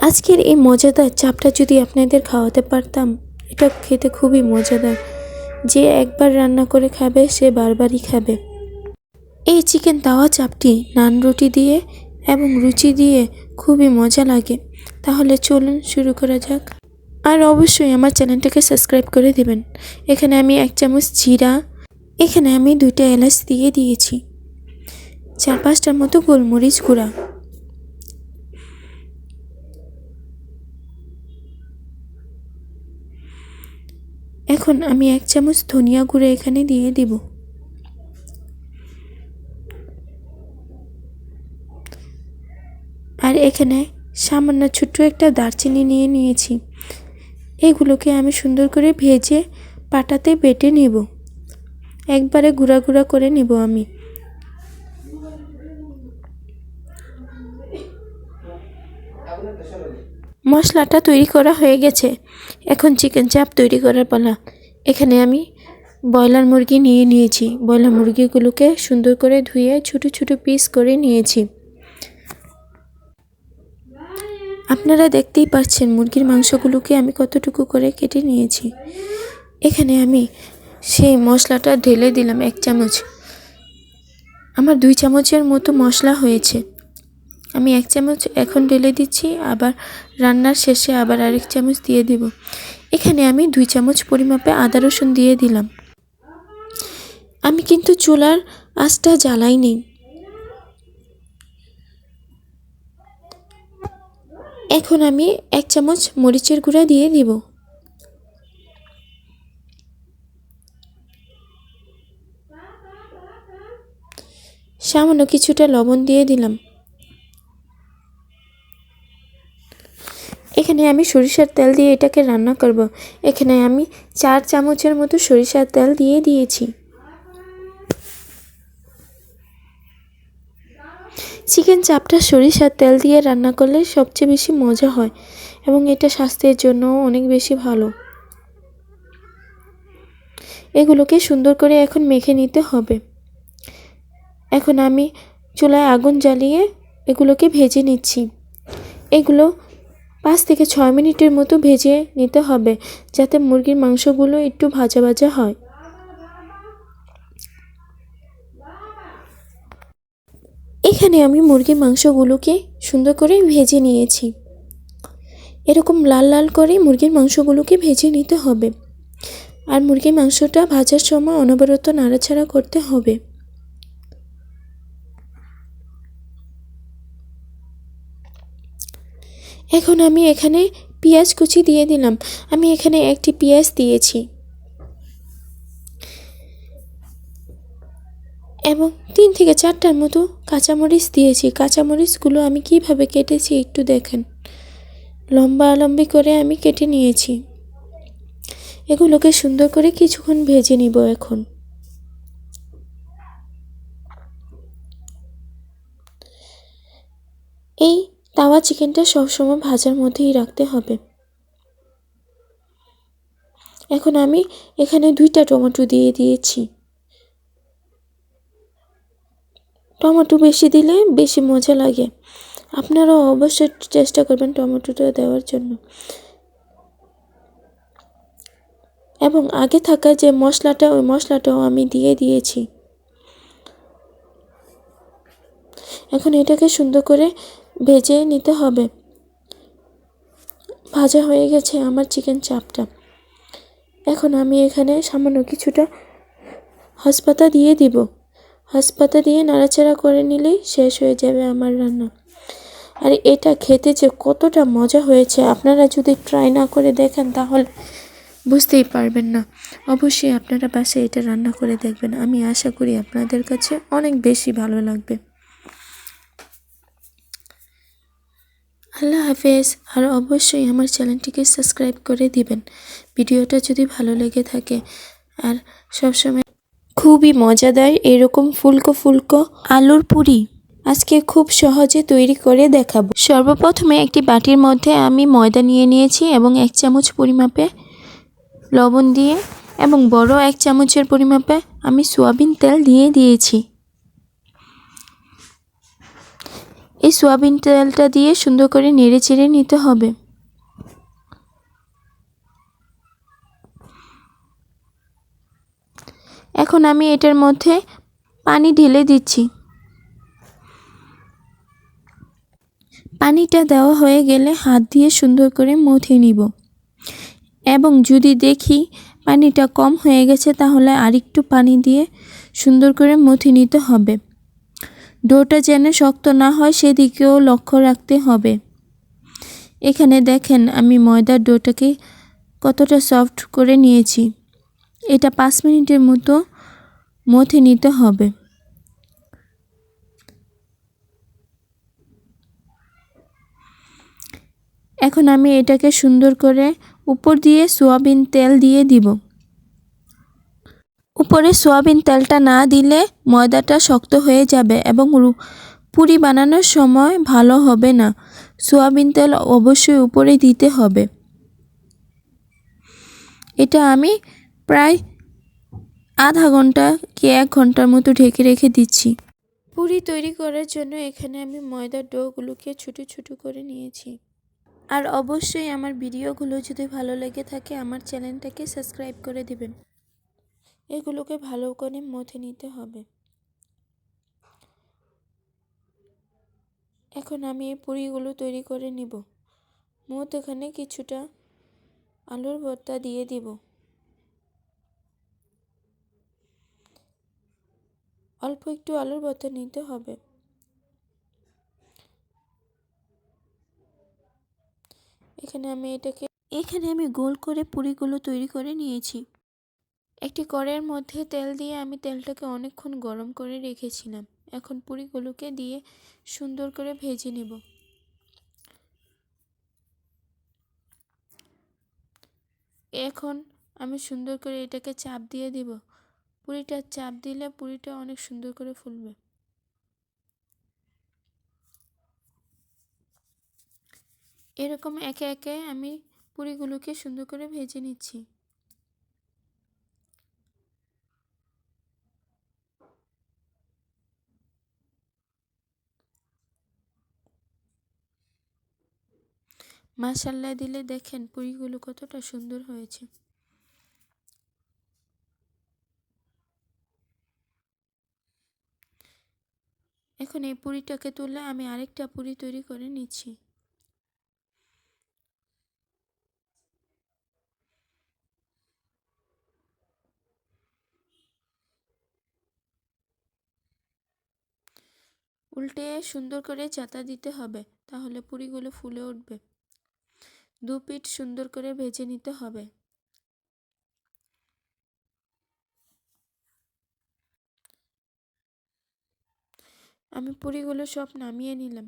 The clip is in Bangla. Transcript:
আজকের এই মজাদার চাপটা যদি আপনাদের খাওয়াতে পারতাম, এটা খেতে খুবই মজাদার। যে একবার রান্না করে খাবে, সে বারবারই খাবে। এই চিকেন তাওয়া চাপটি নান রুটি দিয়ে এবং রুচি দিয়ে খুবই মজা লাগে। তাহলে চলুন শুরু করা যাক। আর অবশ্যই আমার চ্যানেলটাকে সাবস্ক্রাইব করে দেবেন। এখানে আমি এক চামচ জিরা, এখানে আমি দুইটা এলাচ দিয়ে দিয়েছি। চার পাঁচটার মতো গোলমরিচ গুঁড়া। এখন আমি এক চামচ ধনিয়া গুঁড়ো এখানে দিয়ে দিব। আর এখানে সামান্য ছোট্ট একটা দারচিনি নিয়ে নিয়েছি। এগুলোকে আমি সুন্দর করে ভেজে পাটাতে বেটে নেব। একবারে গুঁড়া গুঁড়া করে নেব আমি। মশলাটা তৈরি করা হয়ে গেছে। এখন চিকেন চাপ তৈরি করার পালা। এখানে আমি ব্রয়লার মুরগি নিয়ে নিয়েছি। ব্রয়লার মুরগিগুলোকে সুন্দর করে ধুয়ে ছোট ছোট পিস করে নিয়েছি। আপনারা দেখতেই পাচ্ছেন মুরগির মাংসগুলোকে আমি কতটুকু করে কেটে নিয়েছি। এখানে আমি সেই মশলাটা ঢেলে দিলাম এক চামচ। আমার দুই চামচের মতো মশলা হয়েছে। আমি এক চামচ এখন ঢেলে দিচ্ছি, আবার রান্নার শেষে আবার আরেক চামচ দিয়ে দিব। এখানে আমি দুই চামচ পরিমাপে আদা রসুন দিয়ে দিলাম। আমি কিন্তু চুলার আঁচটা জ্বালাই নেই। এখন আমি এক চামচ মরিচের গুঁড়া দিয়ে দিব। সামান্য কিছুটা লবণ দিয়ে দিলাম। এখানে আমি সরিষার তেল দিয়ে এটাকে রান্না করব। এখানে আমি চার চামচের মতো সরিষার তেল দিয়ে দিয়েছি। চিকেন চাপটা সরিষার তেল দিয়ে রান্না করলে সবচেয়ে বেশি মজা হয় এবং এটা স্বাস্থ্যের জন্য অনেক বেশি ভালো। এগুলোকে সুন্দর করে এখন মেখে নিতে হবে। এখন আমি চুলায় আগুন জ্বালিয়ে এগুলোকে ভেজে নিচ্ছি। এগুলো পাঁচ থেকে ছয় মিনিটের মতো ভেজে নিতে হবে, যাতে মুরগির মাংসগুলো একটু ভাজা ভাজা হয়। এখানে আমি মুরগির মাংসগুলোকে সুন্দর করে ভেজে নিয়েছি। এরকম লাল লাল করে মুরগির মাংসগুলোকে ভেজে নিতে হবে। আর মুরগির মাংসটা ভাজার সময় অনবরত নাড়াচাড়া করতে হবে। এখন আমি এখানে পেঁয়াজ কুচি দিয়ে দিলাম। আমি এখানে একটি পেঁয়াজ দিয়েছি। এবং তিন থেকে চারটার মতো কাঁচামরিচ দিয়েছি। কাঁচামরিচগুলো আমি কীভাবে কেটেছি একটু দেখেন। লম্বা লম্বি করে আমি কেটে নিয়েছি। এগুলোকে সুন্দর করে কিছুক্ষণ ভেজে নিব এখন। এই তাওয়া চিকেনটা সবসময় ভাজার মধ্যেই রাখতে হবে। এখন আমি এখানে দুইটা টমেটো দিয়ে দিয়েছি। টমেটো বেশি দিলে বেশি মজা লাগে। আপনারাও অবশ্যই চেষ্টা করবেন টমেটোটা দেওয়ার জন্য। এবং আগে থাকা যে মশলাটা, ওই মশলাটাও আমি দিয়ে দিয়েছি। এখন এটাকে সুন্দর করে ভেজে নিতে হবে। ভাজা হয়ে গেছে আমার চিকেন চাপটা। এখন আমি এখানে সামান্য কিছুটা হসপাতা দিয়ে দিব। হসপাতা দিয়ে নাড়াচাড়া করে নিলেই শেষ হয়ে যাবে আমার রান্না। আর এটা খেতে যে কতটা মজা হয়েছে। আপনারা যদি ট্রাই না করে দেখেন তাহলে বুঝতেই পারবেন না। অবশ্যই আপনারা বাসায় এটা রান্না করে দেখবেন। আমি আশা করি আপনাদের কাছে অনেক বেশি ভালো লাগবে। আল্লাহ হাফেজ। আর অবশ্যই আমার চ্যানেলটিকে সাবস্ক্রাইব করে দিবেন। ভিডিওটা যদি ভালো লেগে থাকে। আর সবসময় খুবই মজাদার এরকম ফুলকো ফুলকো আলুর পুরি আজকে খুব সহজে তৈরি করে দেখাবো। সর্বপ্রথমে একটি বাটির মধ্যে আমি ময়দা নিয়ে নিয়েছি এবং এক চামচ পরিমাপে লবণ দিয়ে এবং বড় এক চামচের পরিমাপে আমি সোয়াবিন তেল দিয়ে দিয়েছি। এই সোয়াবিন তেলটা দিয়ে সুন্দর করে নেড়ে চেড়ে নিতে হবে। এখন আমি এটার মধ্যে পানি ঢেলে দিচ্ছি। পানিটা দেওয়া হয়ে গেলে হাত দিয়ে সুন্দর করে মথে নিব। এবং যদি দেখি পানিটা কম হয়ে গেছে, তাহলে আরেকটু পানি দিয়ে সুন্দর করে মথে নিতে হবে। ডোটা যেন শক্ত না হয় সেদিকেও লক্ষ্য রাখতে হবে। এখানে দেখেন, আমি ময়দার ডোটাকে কতটা সফট করে নিয়েছি। এটা পাঁচ মিনিটের মতো মথে নিতে হবে। এখন আমি এটাকে সুন্দর করে উপর দিয়ে সোয়াবিন তেল দিয়ে দিব। উপরে সোয়াবিন তেলটা না দিলে ময়দাটা শক্ত হয়ে যাবে এবং পুরি বানানোর সময় ভালো হবে না। সোয়াবিন তেল অবশ্যই উপরে দিতে হবে। এটা আমি প্রায় আধা ঘণ্টা কি এক ঘণ্টার মতো ঢেকে রেখে দিচ্ছি। পুরি তৈরি করার জন্য এখানে আমি ময়দার ডোগুলোকে ছোটো ছোটো করে নিয়েছি। আর অবশ্যই আমার ভিডিওগুলো যদি ভালো লেগে থাকে, আমার চ্যানেলটাকে সাবস্ক্রাইব করে দিবেন। এগুলোকে ভালো করে মথে নিতে হবে। এখন আমি এই পুরিগুলো তৈরি করে নিব। মত এখানে কিছুটা আলুর ভর্তা দিয়ে দিব। অল্প একটু আলুর ভর্তা নিতে হবে। এখানে আমি এটাকে এখানে আমি গোল করে পুরিগুলো তৈরি করে নিয়েছি। একটি কড়াইয়ের মধ্যে তেল দিয়ে আমি তেলটাকে অনেকক্ষণ গরম করে রেখেছিলাম। এখন পুরিগুলোকে দিয়ে সুন্দর করে ভেজে নেব। এখন আমি সুন্দর করে এটাকে চাপ দিয়ে দিব। পুরিটা চাপ দিলে পুরিটা অনেক সুন্দর করে ফুলবে। এরকম একে একে আমি পুরিগুলোকে সুন্দর করে ভেজে নিচ্ছি। মাসাল্লা দিলে দেখেন পুরিগুলো কতটা সুন্দর হয়েছে। এখন এই পুরিটাকে তুলে আমি আরেকটা পুরি তৈরি করে নিচ্ছি। উল্টে সুন্দর করে চাতা দিতে হবে, তাহলে পুরিগুলো ফুলে উঠবে। দু পিঠ সুন্দর করে ভেজে নিতে হবে। আমি পুরিগুলো সব নামিয়ে নিলাম।